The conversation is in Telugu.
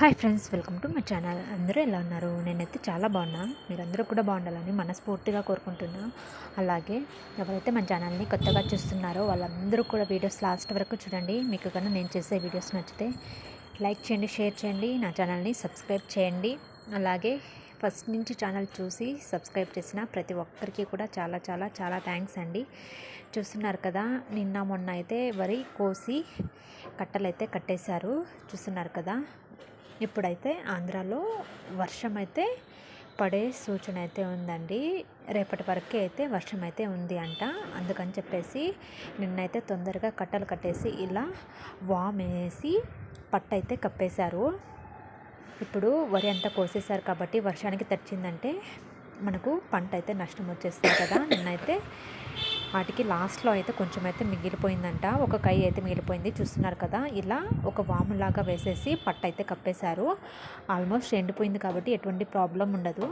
Hi friends welcome to my channel. అందరూ ఎలా ఉన్నారు? నేనైతే చాలా బాగున్నా. మీరందరూ కూడా బాగుండాలని మనస్ఫూర్తిగా కోరుకుంటున్నా. అలాగే ఎవరైతే మన ఛానల్ని కొత్తగా చూస్తున్నారో వాళ్ళందరూ కూడా వీడియోస్ లాస్ట్ వరకు చూడండి. మీకు కన్నా నేను చేసే వీడియోస్ నచ్చితే లైక్ చేయండి షేర్ చేయండి నా ఛానల్ని సబ్స్క్రైబ్ చేయండి. అలాగే ఫస్ట్ నుంచి ఛానల్ చూసి సబ్స్క్రైబ్ చేసిన ప్రతి ఒక్కరికి కూడా చాలా చాలా చాలా థ్యాంక్స్ అండి. చూస్తున్నారు కదా నిన్న మొన్న అయితే వరి కోసి కట్టలు అయితే కట్టేశారు. చూస్తున్నారు కదా ఇప్పుడైతే ఆంధ్రాలో వర్షం అయితే పడే సూచన అయితే ఉందండి. రేపటి వరకే అయితే వర్షం అయితే ఉంది అంట. అందుకని చెప్పేసి నిన్నైతే తొందరగా కట్టలు కట్టేసి ఇలా వామ్ వేసి పట్ట అయితే కప్పేశారు. ఇప్పుడు వరి అంతా కోసేశారు కాబట్టి వర్షానికి తడిచిందంటే మనకు పంట అయితే నష్టం వచ్చేస్తుంది కదా. నిన్నైతే వాటికి లాస్ట్లో అయితే కొంచెం అయితే మిగిలిపోయిందంట. ఒక కై అయితే మిగిలిపోయింది. చూస్తున్నారు కదా ఇలా ఒక వాములాగా వేసేసి పట్ట అయితే కప్పేశారు. ఆల్మోస్ట్ ఎండిపోయింది కాబట్టి ఎటువంటి ప్రాబ్లం ఉండదు.